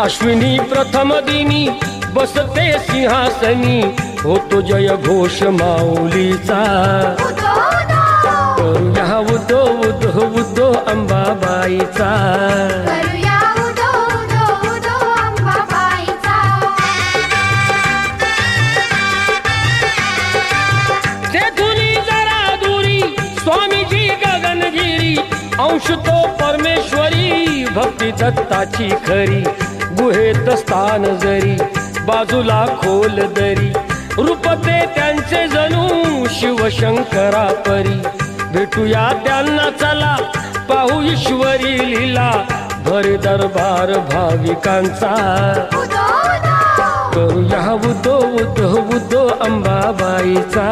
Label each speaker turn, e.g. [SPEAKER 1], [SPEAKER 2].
[SPEAKER 1] अश्विनी प्रथम दिनी बसते सिंहासनी होतो जय घोष माऊलीचा. करूया उदो उदो उदो अंबाबाईचा. अंश तो परमेश्वरी भक्ती दत्ताची खरी. गुहेत स्थान जरी बाजूला खोल दरी. रूपते त्यांचे जणू शिवशंकरा परी. भेटूया त्यांना चला पाहू ईश्वरी लीला. भर दरबार भाविकांचा. करूया उदो उदो उदो अंबाबाईचा.